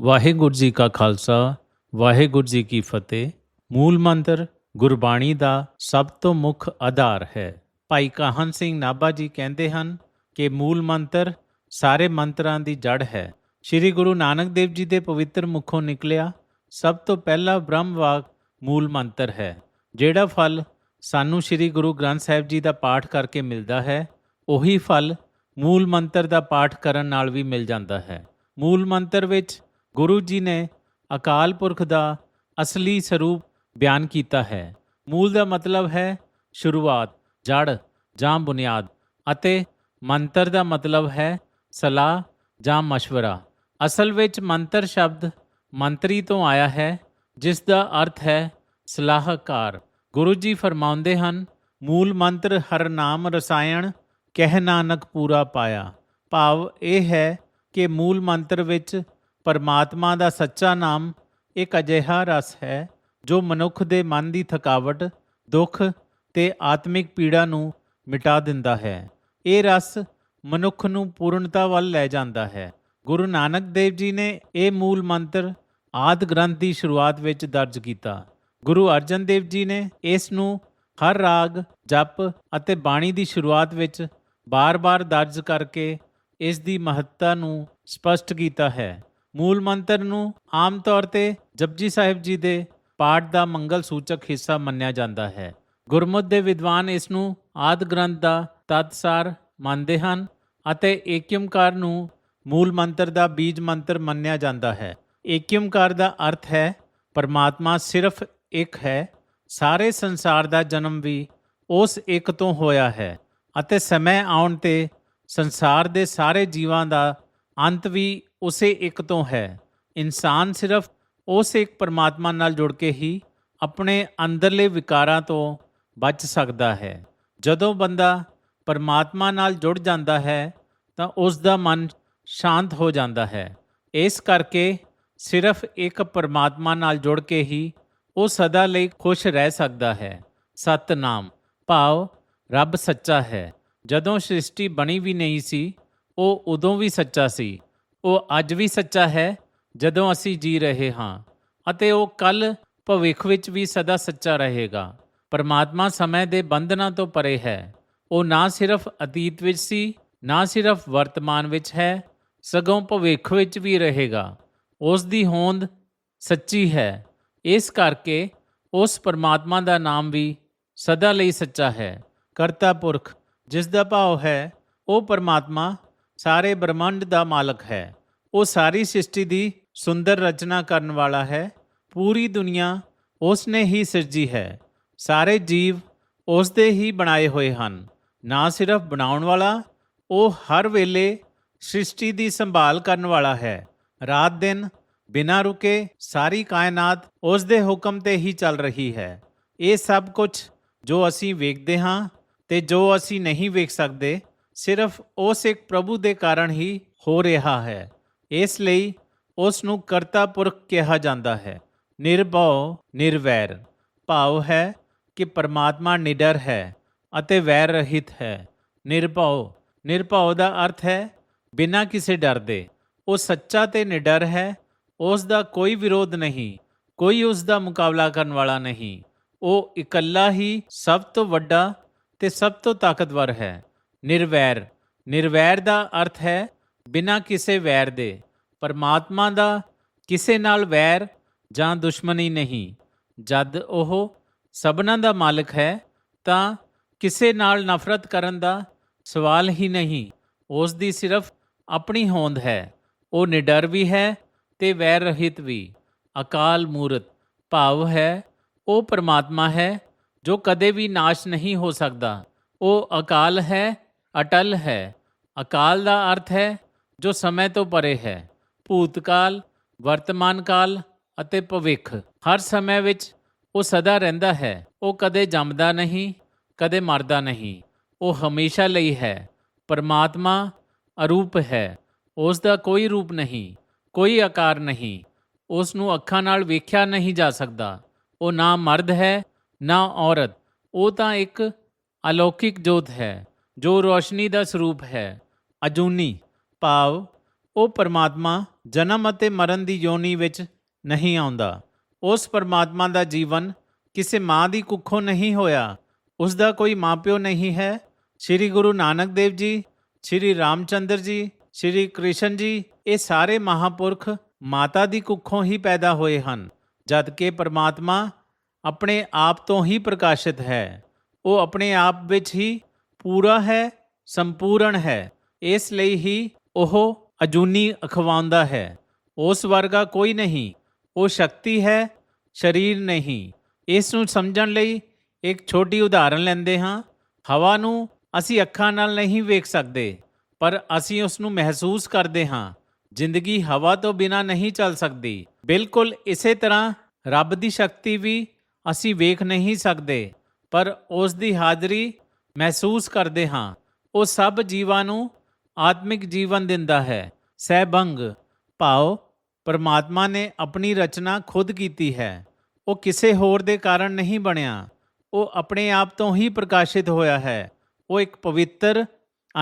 ਵਾਹਿਗੁਰੂ ਜੀ ਕਾ ਖਾਲਸਾ, ਵਾਹਿਗੁਰੂ ਜੀ ਕੀ ਫਤਿਹ। ਮੂਲ ਮੰਤਰ, ਗੁਰਬਾਣੀ ਦਾ ਸਭ ਤੋਂ ਮੁੱਖ ਆਧਾਰ ਹੈ। ਭਾਈ ਕਾਹਨ ਸਿੰਘ ਨਾਭਾ ਜੀ ਕਹਿੰਦੇ ਹਨ ਕਿ ਮੂਲ ਮੰਤਰ ਸਾਰੇ ਮੰਤਰਾਂ ਦੀ ਜੜ ਹੈ। ਸ੍ਰੀ ਗੁਰੂ ਨਾਨਕ ਦੇਵ ਜੀ ਦੇ ਪਵਿੱਤਰ ਮੁਖੋਂ ਨਿਕਲਿਆ ਸਭ ਤੋਂ ਪਹਿਲਾ ਬ੍ਰਹਮ ਵਾਕ ਮੂਲ ਮੰਤਰ ਹੈ। ਜਿਹੜਾ ਫਲ ਸਾਨੂੰ ਸ੍ਰੀ ਗੁਰੂ ਗ੍ਰੰਥ ਸਾਹਿਬ ਜੀ ਦਾ ਪਾਠ ਕਰਕੇ ਮਿਲਦਾ ਹੈ, ਉਹੀ ਫਲ ਮੂਲ ਮੰਤਰ ਦਾ ਪਾਠ ਕਰਨ ਨਾਲ ਵੀ ਮਿਲ ਜਾਂਦਾ ਹੈ। ਮੂਲ ਮੰਤਰ ਵਿੱਚ ਗੁਰੂ ਜੀ ਨੇ ਅਕਾਲ ਪੁਰਖ ਦਾ ਅਸਲੀ ਸਰੂਪ ਬਿਆਨ ਕੀਤਾ ਹੈ। ਮੂਲ ਦਾ ਮਤਲਬ ਹੈ ਸ਼ੁਰੂਆਤ, ਜੜ ਜਾਂ ਬੁਨਿਆਦ ਅਤੇ ਮੰਤਰ ਦਾ ਮਤਲਬ ਹੈ ਸਲਾਹ ਜਾਂ مشਵਰਾ ਅਸਲ ਵਿੱਚ ਮੰਤਰ ਸ਼ਬਦ ਮੰਤਰੀ ਤੋਂ ਆਇਆ ਹੈ, ਜਿਸ ਦਾ ਅਰਥ ਹੈ ਸਲਾਹਕਾਰ। ਗੁਰੂ ਜੀ ਫਰਮਾਉਂਦੇ ਹਨ, ਮੂਲ ਮੰਤਰ ਹਰ ਨਾਮ ਰਸਾਇਣ, ਕਹਿ ਨਾਨਕ ਪੂਰਾ ਪਾਇਆ। ਭਾਵ ਇਹ ਹੈ ਕਿ ਮੂਲ ਮੰਤਰ ਵਿੱਚ ਪਰਮਾਤਮਾ ਦਾ ਸੱਚਾ ਨਾਮ ਇੱਕ ਅਜਿਹਾ ਰਸ ਹੈ ਜੋ ਮਨੁੱਖ ਦੇ ਮਨ ਦੀ ਥਕਾਵਟ, ਦੁੱਖ ਤੇ ਆਤਮਿਕ ਪੀੜਾ ਨੂੰ ਮਿਟਾ ਦਿੰਦਾ ਹੈ। ਇਹ ਰਸ ਮਨੁੱਖ ਨੂੰ ਪੂਰਨਤਾ ਵੱਲ ਲੈ ਜਾਂਦਾ ਹੈ। ਗੁਰੂ ਨਾਨਕ ਦੇਵ ਜੀ ਨੇ ਇਹ ਮੂਲ ਮੰਤਰ ਆਦ ਗ੍ਰੰਥ ਦੀ ਸ਼ੁਰੂਆਤ ਵਿੱਚ ਦਰਜ ਕੀਤਾ। ਗੁਰੂ ਅਰਜਨ ਦੇਵ ਜੀ ਨੇ ਇਸ ਨੂੰ ਹਰ ਰਾਗ, ਜਪ ਅਤੇ ਬਾਣੀ ਦੀ ਸ਼ੁਰੂਆਤ ਵਿੱਚ ਬਾਰ-ਬਾਰ ਦਰਜ ਕਰਕੇ ਇਸ ਦੀ ਮਹੱਤਤਾ ਨੂੰ ਸਪਸ਼ਟ ਕੀਤਾ ਹੈ। ਮੂਲ ਮੰਤਰ ਨੂੰ ਆਮ ਤੌਰ ਤੇ ਜਪਜੀ ਸਾਹਿਬ ਜੀ ਦੇ ਪਾਠ ਦਾ ਮੰਗਲ ਸੂਚਕ ਹਿੱਸਾ ਮੰਨਿਆ ਜਾਂਦਾ ਹੈ। ਗੁਰਮੁਖ ਦੇ ਵਿਦਵਾਨ ਇਸ ਨੂੰ ਆਦ ਗ੍ਰੰਥ ਦਾ ਤਤਸਾਰ ਮੰਨਦੇ ਹਨ ਅਤੇ ਏਕਯਮਕਾਰ ਨੂੰ ਮੂਲ ਮੰਤਰ ਦਾ ਬੀਜ ਮੰਤਰ ਮੰਨਿਆ ਜਾਂਦਾ ਹੈ। ਏਕਯਮਕਾਰ ਦਾ ਅਰਥ ਹੈ, ਪਰਮਾਤਮਾ ਸਿਰਫ ਇੱਕ ਹੈ, ਸਾਰੇ ਸੰਸਾਰ ਦਾ ਜਨਮ ਵੀ ਉਸ ਇੱਕ ਤੋਂ ਹੋਇਆ ਹੈ ਅਤੇ ਸਮੇਂ ਆਉਣ ਤੇ ਸੰਸਾਰ ਦੇ ਸਾਰੇ ਜੀਵਾਂ ਦਾ ਅੰਤ ਵੀ ਉਸੇ ਇੱਕ ਤੋਂ ਹੈ। ਇਨਸਾਨ ਸਿਰਫ ਉਸ ਇੱਕ ਪਰਮਾਤਮਾ ਨਾਲ ਜੁੜ ਕੇ ਹੀ ਆਪਣੇ ਅੰਦਰਲੇ ਵਿਕਾਰਾਂ ਤੋਂ ਬਚ ਸਕਦਾ ਹੈ। ਜਦੋਂ ਬੰਦਾ ਪਰਮਾਤਮਾ ਨਾਲ ਜੁੜ ਜਾਂਦਾ ਹੈ, ਤਾਂ ਉਸ ਦਾ ਮਨ ਸ਼ਾਂਤ ਹੋ ਜਾਂਦਾ ਹੈ। ਇਸ ਕਰਕੇ ਸਿਰਫ ਇੱਕ ਪਰਮਾਤਮਾ ਨਾਲ ਜੁੜ ਕੇ ਹੀ ਉਹ ਸਦਾ ਲਈ ਖੁਸ਼ ਰਹਿ ਸਕਦਾ ਹੈ। ਸਤਨਾਮ। ਭਾਵ, ਰੱਬ ਸੱਚਾ ਹੈ। ਜਦੋਂ ਸ੍ਰਿਸ਼ਟੀ ਬਣੀ ਵੀ ਨਹੀਂ ਸੀ ਉਹ ਉਦੋਂ ਵੀ ਸੱਚਾ ਸੀ। ਉਹ ਅੱਜ ਵੀ ਸੱਚਾ ਹੈ, ਜਦੋਂ ਅਸੀਂ ਜੀ ਰਹੇ ਹਾਂ। ਅਤੇ ਉਹ ਕੱਲ ਭਵਿੱਖ ਵਿੱਚ ਵੀ ਸਦਾ ਸੱਚਾ ਰਹੇਗਾ। ਪਰਮਾਤਮਾ ਸਮੇਂ ਦੇ ਬੰਧਨਾਂ ਤੋਂ ਪਰੇ ਹੈ। ਉਹ ਨਾ ਸਿਰਫ ਅਤੀਤ ਵਿੱਚ ਸੀ, ਨਾ ਸਿਰਫ ਵਰਤਮਾਨ ਵਿੱਚ ਹੈ, ਸਗੋਂ ਭਵਿੱਖ ਵਿੱਚ ਵੀ ਰਹੇਗਾ। ਉਸ ਦੀ ਹੋਂਦ ਸੱਚੀ ਹੈ। ਇਸ ਕਰਕੇ ਉਸ ਪਰਮਾਤਮਾ ਦਾ ਨਾਮ ਵੀ ਸਦਾ ਲਈ ਸੱਚਾ ਹੈ। ਕਰਤਾ ਪੁਰਖ, ਜਿਸ ਦਾ ਭਾਵ ਹੈ, ਉਹ ਪਰਮਾਤਮਾ ਸਾਰੇ ਬ੍ਰਹਮੰਡ ਦਾ ਮਾਲਕ ਹੈ। ਉਹ ਸਾਰੀ ਸ੍ਰਿਸ਼ਟੀ ਦੀ ਸੁੰਦਰ ਰਚਨਾ ਕਰਨ ਵਾਲਾ ਹੈ। ਪੂਰੀ ਦੁਨੀਆ ਉਸ ਨੇ ਹੀ ਸਿਰਜੀ ਹੈ। ਸਾਰੇ ਜੀਵ ਉਸ ਦੇ ਹੀ ਬਣਾਏ ਹੋਏ ਹਨ। ਨਾ ਸਿਰਫ ਬਣਾਉਣ ਵਾਲਾ, ਉਹ ਹਰ ਵੇਲੇ ਸ੍ਰਿਸ਼ਟੀ ਦੀ ਸੰਭਾਲ ਕਰਨ ਵਾਲਾ ਹੈ। ਰਾਤ ਦਿਨ ਬਿਨਾਂ ਰੁਕੇ ਸਾਰੀ ਕਾਇਨਾਤ ਉਸ ਦੇ ਹੁਕਮ ਤੇ ਹੀ ਚੱਲ ਰਹੀ ਹੈ। ਇਹ ਸਭ ਕੁਝ ਜੋ ਅਸੀਂ ਵੇਖਦੇ ਹਾਂ ਤੇ ਜੋ ਅਸੀਂ ਨਹੀਂ ਵੇਖ ਸਕਦੇ ਸਿਰਫ ਉਸ ਇੱਕ ਪ੍ਰਭੂ ਦੇ ਕਾਰਨ ਹੀ ਹੋ ਰਿਹਾ ਹੈ। ਇਸ ਲਈ ਉਸ ਨੂੰ ਕਰਤਾ ਪੁਰਖ ਕਿਹਾ ਜਾਂਦਾ ਹੈ। ਨਿਰਭਉ, ਨਿਰਵੈਰ। ਭਾਵ ਹੈ ਕਿ ਪਰਮਾਤਮਾ ਨਿਡਰ ਹੈ ਅਤੇ ਵੈਰ ਰਹਿਤ ਹੈ। ਨਿਰਭਉ। ਨਿਰਭਉ ਦਾ ਅਰਥ ਹੈ, ਬਿਨਾਂ ਕਿਸੇ ਡਰ ਦੇ। ਉਹ ਸੱਚਾ ਤੇ ਨਿਡਰ ਹੈ, ਉਸ ਦਾ ਕੋਈ ਵਿਰੋਧ ਨਹੀਂ, ਕੋਈ ਉਸ ਦਾ ਮੁਕਾਬਲਾ ਕਰਨ ਵਾਲਾ ਨਹੀਂ। ਉਹ ਇਕੱਲਾ ਹੀ ਸਭ ਤੋਂ ਵੱਡਾ ਤੇ ਸਭ ਤੋਂ ਤਾਕਤਵਰ ਹੈ। ਨਿਰਵੈਰ। ਨਿਰਵੈਰ ਦਾ ਅਰਥ ਹੈ ਬਿਨਾਂ ਕਿਸੇ ਵੈਰ ਦੇ। ਪਰਮਾਤਮਾ ਦਾ ਕਿਸੇ ਨਾਲ ਵੈਰ ਜਾਂ ਦੁਸ਼ਮਣੀ ਨਹੀਂ। ਜਦ ਉਹ ਸਭਨਾਂ ਦਾ ਮਾਲਕ ਹੈ, ਤਾਂ ਕਿਸੇ ਨਾਲ ਨਫ਼ਰਤ ਕਰਨ ਦਾ ਸਵਾਲ ਹੀ ਨਹੀਂ। ਉਸ ਦੀ ਸਿਰਫ ਆਪਣੀ ਹੋਂਦ ਹੈ। ਉਹ ਨਿਡਰ ਵੀ ਹੈ ਤੇ ਵੈਰ ਰਹਿਤ ਵੀ। ਅਕਾਲ ਮੂਰਤ, ਭਾਵ ਹੈ, ਉਹ ਪਰਮਾਤਮਾ ਹੈ ਜੋ ਕਦੇ ਵੀ ਨਾਸ਼ ਨਹੀਂ ਹੋ ਸਕਦਾ। ਉਹ ਅਕਾਲ ਹੈ ਅਟਲ ਹੈ। ਅਕਾਲ ਦਾ ਅਰਥ ਹੈ, ਜੋ ਸਮੇਂ ਤੋਂ ਪਰੇ ਹੈ। ਭੂਤਕਾਲ ਵਰਤਮਾਨ ਕਾਲ ਅਤੇ ਭਵਿੱਖ। ਹਰ ਸਮੇਂ ਵਿੱਚ ਉਹ ਸਦਾ ਰਹਿੰਦਾ ਹੈ। ਉਹ ਕਦੇ ਜੰਮਦਾ ਨਹੀਂ, ਕਦੇ ਮਰਦਾ ਨਹੀਂ। ਉਹ ਹਮੇਸ਼ਾ ਲਈ ਹੈ। ਪਰਮਾਤਮਾ ਅਰੂਪ ਹੈ। ਉਸ ਦਾ ਕੋਈ ਰੂਪ ਨਹੀਂ, ਕੋਈ ਆਕਾਰ ਨਹੀਂ। ਉਸ ਨੂੰ ਅੱਖਾਂ ਨਾਲ ਵੇਖਿਆ ਨਹੀਂ ਜਾ ਸਕਦਾ। ਉਹ ਨਾ ਮਰਦ ਹੈ, ਨਾ ਔਰਤ। ਉਹ ਤਾਂ ਇੱਕ ਅਲੌਕਿਕ ਜੋਤ ਹੈ। ਜੋ ਰੋਸ਼ਨੀ ਦਾ ਸਰੂਪ ਹੈ, ਅਜੂਨੀ, ਭਾਵ, ਉਹ ਪਰਮਾਤਮਾ ਜਨਮ ਅਤੇ ਮਰਨ ਦੀ ਯੋਨੀ ਵਿੱਚ ਨਹੀਂ ਆਉਂਦਾ। ਉਸ ਪਰਮਾਤਮਾ ਦਾ ਜੀਵਨ ਕਿਸੇ ਮਾਂ ਦੀ ਕੁੱਖੋਂ ਨਹੀਂ ਹੋਇਆ। ਉਸ ਦਾ ਕੋਈ ਮਾਪਿਓ ਨਹੀਂ ਹੈ। ਸ੍ਰੀ ਗੁਰੂ ਨਾਨਕ ਦੇਵ ਜੀ, ਸ੍ਰੀ ਰਾਮਚੰਦਰ ਜੀ, ਸ੍ਰੀ ਕ੍ਰਿਸ਼ਨ ਜੀ, ਇਹ ਸਾਰੇ ਮਹਾਪੁਰਖ ਮਾਤਾ ਦੀ ਕੁੱਖੋਂ ਹੀ ਪੈਦਾ ਹੋਏ ਹਨ, ਜਦ ਕਿ ਪਰਮਾਤਮਾ ਆਪਣੇ ਆਪ ਤੋਂ ਹੀ ਪ੍ਰਕਾਸ਼ਿਤ ਹੈ। ਉਹ ਆਪਣੇ ਆਪ ਵਿੱਚ ਹੀ ਪੂਰਾ ਹੈ, ਸੰਪੂਰਨ ਹੈ। ਇਸ ਲਈ ਹੀ ਉਹ ਅਜੂਨੀ ਅਖਵਾਉਂਦਾ ਹੈ। ਉਸ ਵਰਗਾ ਕੋਈ ਨਹੀਂ। ਉਹ ਸ਼ਕਤੀ ਹੈ, ਸਰੀਰ ਨਹੀਂ। ਇਸ ਨੂੰ ਸਮਝਣ ਲਈ ਇੱਕ ਛੋਟੀ ਉਦਾਹਰਨ ਲੈਂਦੇ ਹਾਂ। ਹਵਾ ਨੂੰ ਅਸੀਂ ਅੱਖਾਂ ਨਾਲ ਨਹੀਂ ਵੇਖ ਸਕਦੇ, ਪਰ ਅਸੀਂ ਉਸ ਨੂੰ ਮਹਿਸੂਸ ਕਰਦੇ ਹਾਂ। ਜ਼ਿੰਦਗੀ ਹਵਾ ਤੋਂ ਬਿਨਾ ਨਹੀਂ ਚੱਲ ਸਕਦੀ। ਬਿਲਕੁਲ ਇਸੇ ਤਰ੍ਹਾਂ ਰੱਬ ਦੀ ਸ਼ਕਤੀ ਵੀ ਅਸੀਂ ਵੇਖ ਨਹੀਂ ਸਕਦੇ, ਪਰ ਉਸ ਦੀ ਹਾਜ਼ਰੀ ਮਹਿਸੂਸ ਕਰਦੇ ਹਾਂ। ਉਹ ਸਭ ਜੀਵਾਂ ਨੂੰ ਆਤਮਿਕ ਜੀਵਨ ਦਿੰਦਾ ਹੈ। ਸਹਿਬੰਗ ਭਾਵ ਪਰਮਾਤਮਾ ਨੇ ਆਪਣੀ ਰਚਨਾ ਖੁਦ ਕੀਤੀ ਹੈ। ਉਹ ਕਿਸੇ ਹੋਰ ਦੇ ਕਾਰਨ ਨਹੀਂ ਬਣਿਆ। ਉਹ ਆਪਣੇ ਆਪ ਤੋਂ ਹੀ ਪ੍ਰਕਾਸ਼ਿਤ ਹੋਇਆ ਹੈ। ਉਹ ਇੱਕ ਪਵਿੱਤਰ,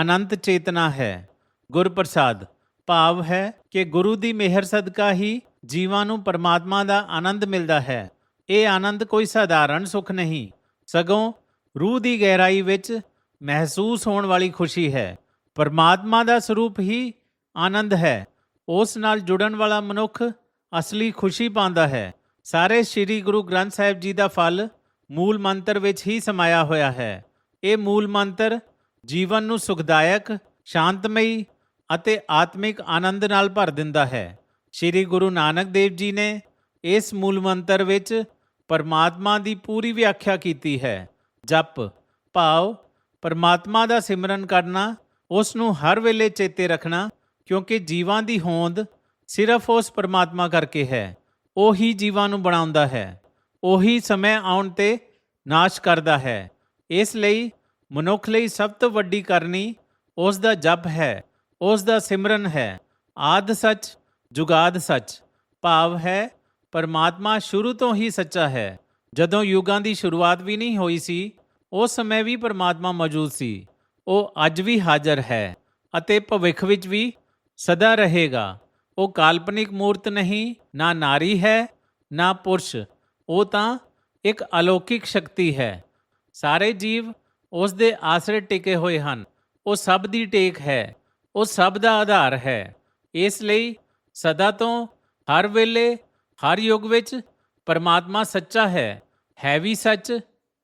ਅਨੰਤ ਚੇਤਨਾ ਹੈ। ਗੁਰਪ੍ਰਸਾਦ, ਭਾਵ ਹੈ ਕਿ ਗੁਰੂ ਦੀ ਮਿਹਰ ਸਦਕਾ ਹੀ ਜੀਵਾਂ ਨੂੰ ਪਰਮਾਤਮਾ ਦਾ ਆਨੰਦ ਮਿਲਦਾ ਹੈ। ਇਹ ਆਨੰਦ ਕੋਈ ਸਧਾਰਨ ਸੁੱਖ ਨਹੀਂ। ਸਗੋਂ ਰੂਹ ਦੀ ਗਹਿਰਾਈ ਵਿੱਚ ਮਹਿਸੂਸ ਹੋਣ ਵਾਲੀ ਖੁਸ਼ੀ ਹੈ। ਪਰਮਾਤਮਾ ਦਾ ਸਰੂਪ ਹੀ ਆਨੰਦ ਹੈ। ਉਸ ਨਾਲ ਜੁੜਨ ਵਾਲਾ ਮਨੁੱਖ ਅਸਲੀ ਖੁਸ਼ੀ ਪਾਉਂਦਾ ਹੈ। ਸਾਰੇ ਸ੍ਰੀ ਗੁਰੂ ਗ੍ਰੰਥ ਸਾਹਿਬ ਜੀ ਦਾ ਫਲ ਮੂਲ ਮੰਤਰ ਵਿੱਚ ਹੀ ਸਮਾਇਆ ਹੋਇਆ ਹੈ। ਇਹ ਮੂਲ ਮੰਤਰ ਜੀਵਨ ਨੂੰ ਸੁਖਦਾਇਕ, ਸ਼ਾਂਤਮਈ ਅਤੇ ਆਤਮਿਕ ਆਨੰਦ ਨਾਲ ਭਰ ਦਿੰਦਾ ਹੈ। ਸ੍ਰੀ ਗੁਰੂ ਨਾਨਕ ਦੇਵ ਜੀ ਨੇ ਇਸ ਮੂਲ ਮੰਤਰ ਵਿੱਚ ਪਰਮਾਤਮਾ ਦੀ ਪੂਰੀ ਵਿਆਖਿਆ ਕੀਤੀ ਹੈ। ਜਪ, ਭਾਵ, ਪਰਮਾਤਮਾ ਦਾ ਸਿਮਰਨ ਕਰਨਾ ਉਸ ਨੂੰ ਹਰ ਵੇਲੇ ਚੇਤੇ ਰੱਖਣਾ, ਕਿਉਂਕਿ ਜੀਵਾਂ ਦੀ ਹੋਂਦ ਸਿਰਫ ਉਸ ਪਰਮਾਤਮਾ ਕਰਕੇ ਹੈ। ਉਹੀ ਜੀਵਾਂ ਨੂੰ ਬਣਾਉਂਦਾ ਹੈ। ਉਹੀ ਸਮੇਂ ਆਉਣ ਤੇ ਨਾਸ਼ ਕਰਦਾ ਹੈ। ਇਸ ਲਈ ਮਨੁੱਖ ਲਈ ਸਭ ਤੋਂ ਵੱਡੀ ਕਰਨੀ ਉਸ ਦਾ ਜਪ ਹੈ। ਉਸ ਦਾ ਸਿਮਰਨ ਹੈ। ਆਦ ਸੱਚ, ਜੁਗਾਦ ਸੱਚ। ਭਾਵ ਹੈ, ਪਰਮਾਤਮਾ ਸ਼ੁਰੂ ਤੋਂ ਹੀ ਸੱਚਾ ਹੈ। ਜਦੋਂ ਯੁੱਗਾਂ ਦੀ ਸ਼ੁਰੂਆਤ ਵੀ ਨਹੀਂ ਹੋਈ ਸੀ, ਉਸ ਸਮੇਂ ਵੀ ਪਰਮਾਤਮਾ ਮੌਜੂਦ ਸੀ। ਉਹ ਅੱਜ ਵੀ ਹਾਜ਼ਰ ਹੈ ਅਤੇ ਭਵਿੱਖ ਵਿੱਚ ਵੀ ਸਦਾ ਰਹੇਗਾ। ਉਹ ਕਾਲਪਨਿਕ ਮੂਰਤ ਨਹੀਂ, ਨਾ ਨਾਰੀ ਹੈ, ਨਾ ਪੁਰਸ਼। ਉਹ ਤਾਂ ਇੱਕ ਅਲੌਕਿਕ ਸ਼ਕਤੀ ਹੈ। ਸਾਰੇ ਜੀਵ ਉਸ ਦੇ ਆਸਰੇ ਟਿਕੇ ਹੋਏ ਹਨ। ਉਹ ਸਭ ਦੀ ਟੇਕ ਹੈ। ਉਹ ਸਭ ਦਾ ਆਧਾਰ ਹੈ। ਇਸ ਲਈ ਸਦਾ ਤੋਂ ਹਰ ਵੇਲੇ, ਹਰ ਯੁੱਗ ਵਿੱਚ ਪਰਮਾਤਮਾ ਸੱਚਾ ਹੈ ਹੈ ਵੀ ਸੱਚ,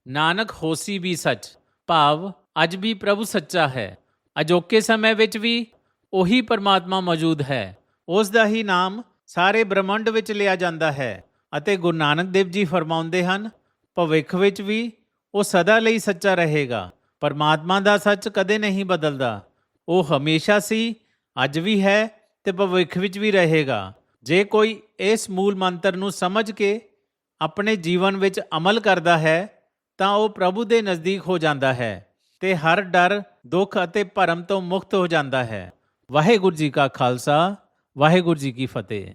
ਨਾਨਕ ਹੋਸੀ ਵੀ ਸੱਚ, ਭਾਵ ਅੱਜ ਵੀ ਪ੍ਰਭੂ ਸੱਚਾ ਹੈ। ਅਜੋਕੇ ਸਮੇਂ ਵਿੱਚ ਵੀ ਉਹੀ ਪਰਮਾਤਮਾ ਮੌਜੂਦ ਹੈ। ਉਸ ਦਾ ਹੀ ਨਾਮ ਸਾਰੇ ਬ੍ਰਹਮੰਡ ਵਿੱਚ ਲਿਆ ਜਾਂਦਾ ਹੈ ਅਤੇ ਗੁਰੂ ਨਾਨਕ ਦੇਵ ਜੀ ਫਰਮਾਉਂਦੇ ਹਨ, ਭਵਿੱਖ ਵਿੱਚ ਵੀ ਉਹ ਸਦਾ ਲਈ ਸੱਚਾ ਰਹੇਗਾ। ਪਰਮਾਤਮਾ ਦਾ ਸੱਚ ਕਦੇ ਨਹੀਂ ਬਦਲਦਾ। ਉਹ ਹਮੇਸ਼ਾ ਸੀ, ਅੱਜ ਵੀ ਹੈ ਤੇ ਭਵਿੱਖ ਵਿੱਚ ਵੀ ਰਹੇਗਾ। ਜੇ ਕੋਈ ਇਸ ਮੂਲ ਮੰਤਰ ਨੂੰ ਸਮਝ ਕੇ ਆਪਣੇ ਜੀਵਨ ਵਿੱਚ ਅਮਲ ਕਰਦਾ ਹੈ, ਤਾਂ ਉਹ ਪ੍ਰਭੂ ਦੇ ਨਜ਼ਦੀਕ ਹੋ ਜਾਂਦਾ ਹੈ ਤੇ ਹਰ ਡਰ, ਦੁੱਖ ਅਤੇ ਭਰਮ ਤੋਂ ਮੁਕਤ ਹੋ ਜਾਂਦਾ ਹੈ। ਵਾਹਿਗੁਰੂ ਜੀ ਕਾ ਖਾਲਸਾ, ਵਾਹਿਗੁਰੂ ਜੀ ਕੀ ਫਤਿਹ।